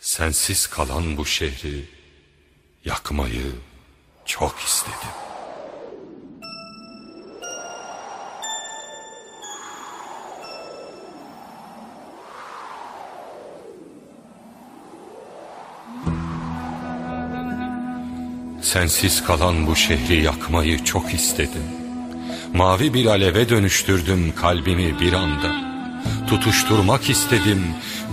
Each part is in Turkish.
Sensiz kalan bu şehri yakmayı çok istedim. Sensiz kalan bu şehri yakmayı çok istedim. Mavi bir aleve dönüştürdüm kalbimi bir anda. Tutuşturmak istedim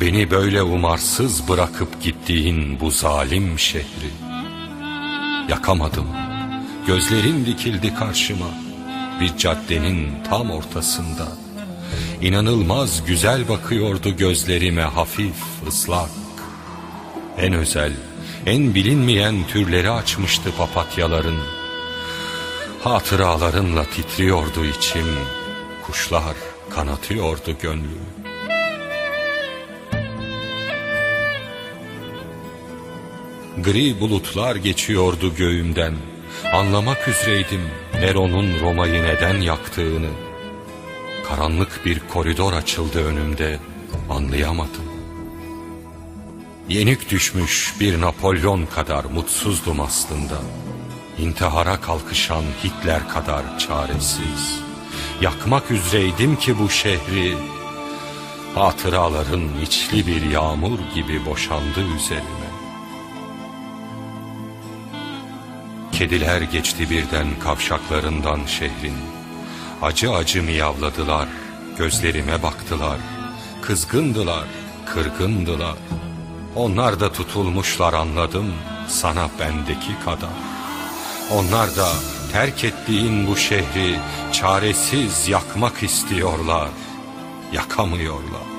beni böyle umarsız bırakıp gittiğin bu zalim şehri. Yakamadım, gözlerin dikildi karşıma bir caddenin tam ortasında. İnanılmaz güzel bakıyordu gözlerime hafif ıslak. En özel, en bilinmeyen türleri açmıştı papatyaların. Hatıralarınla titriyordu içim, kuşlar kanatıyordu gönlümü. Gri bulutlar geçiyordu göğümden, anlamak üzereydim Nero'nun Roma'yı neden yaktığını. Karanlık bir koridor açıldı önümde, anlayamadım. Yenik düşmüş bir Napolyon kadar mutsuzdum aslında. İntihara kalkışan Hitler kadar çaresiz. Yakmak üzereydim ki bu şehri, hatıraların içli bir yağmur gibi boşandı üzerime. Kediler geçti birden kavşaklarından şehrin. Acı acı miyavladılar, gözlerime baktılar. Kızgındılar, kırgındılar. Onlar da tutulmuşlar anladım sana bendeki kadar. Onlar da terk ettiğin bu şehri çaresiz yakmak istiyorlar. Yakamıyorlar.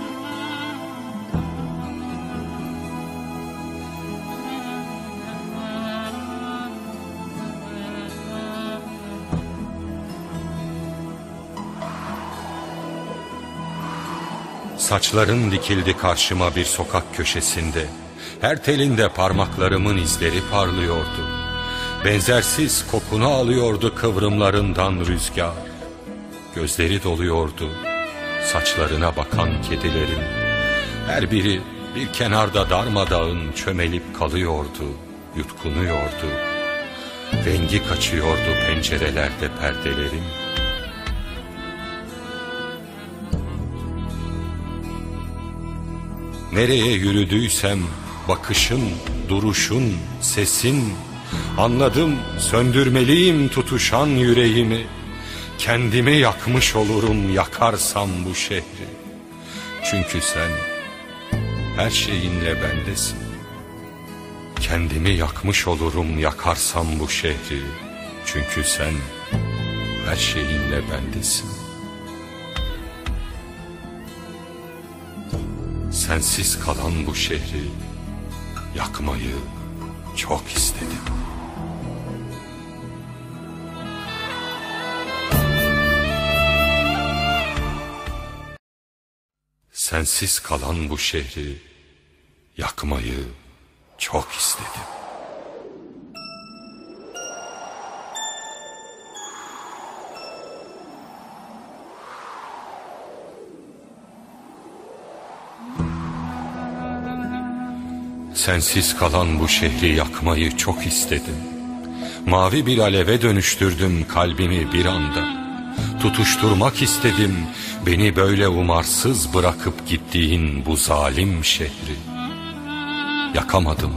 Saçların dikildi karşıma bir sokak köşesinde. Her telinde parmaklarımın izleri parlıyordu. Benzersiz kokunu alıyordu kıvrımlarından rüzgar. Gözleri doluyordu saçlarına bakan kedilerin. Her biri bir kenarda darmadağın çömelip kalıyordu, yutkunuyordu. Rengi kaçıyordu pencerelerde perdelerin. Nereye yürüdüysem bakışın, duruşun, sesin. Anladım söndürmeliyim tutuşan yüreğimi. Kendimi yakmış olurum yakarsam bu şehri. Çünkü sen her şeyinle bendesin. Kendimi yakmış olurum yakarsam bu şehri. Çünkü sen her şeyinle bendesin Sensiz kalan bu şehri yakmayı çok istedim. Sensiz kalan bu şehri yakmayı çok istedim. Sensiz kalan bu şehri yakmayı çok istedim. Mavi bir aleve dönüştürdüm kalbimi bir anda. Tutuşturmak istedim beni böyle umarsız bırakıp gittiğin bu zalim şehri. Yakamadım.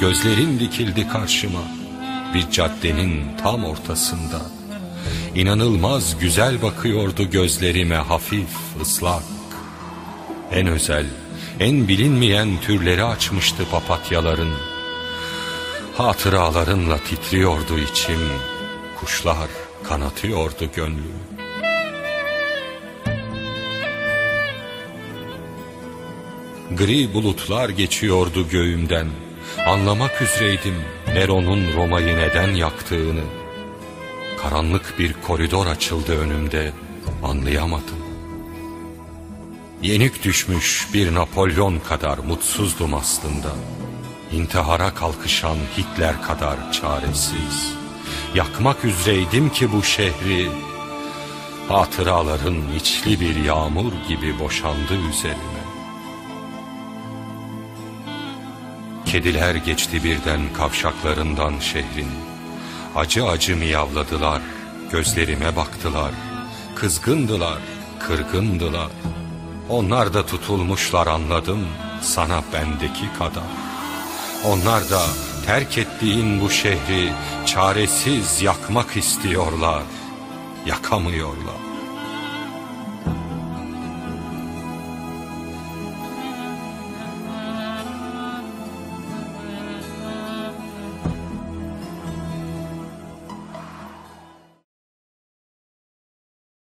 Gözlerin dikildi karşıma bir caddenin tam ortasında. İnanılmaz güzel bakıyordu gözlerime hafif ıslak. En özel en bilinmeyen türleri açmıştı papatyaların. Hatıralarınla titriyordu içim, kuşlar kanatıyordu gönlümü. Gri bulutlar geçiyordu göğümden, anlamak üzereydim Nero'nun Roma'yı neden yaktığını. Karanlık bir koridor açıldı önümde, anlayamadım. Yenik düşmüş bir Napolyon kadar mutsuzdum aslında. İntihara kalkışan Hitler kadar çaresiz. Yakmak üzereydim ki bu şehri, hatıraların içli bir yağmur gibi boşandı üzerime. Kediler geçti birden kavşaklarından şehrin. Acı acı miyavladılar, gözlerime baktılar. Kızgındılar, kırgındılar. Onlar da tutulmuşlar anladım sana bendeki kadar. Onlar da terk ettiğin bu şehri çaresiz yakmak istiyorlar, yakamıyorlar.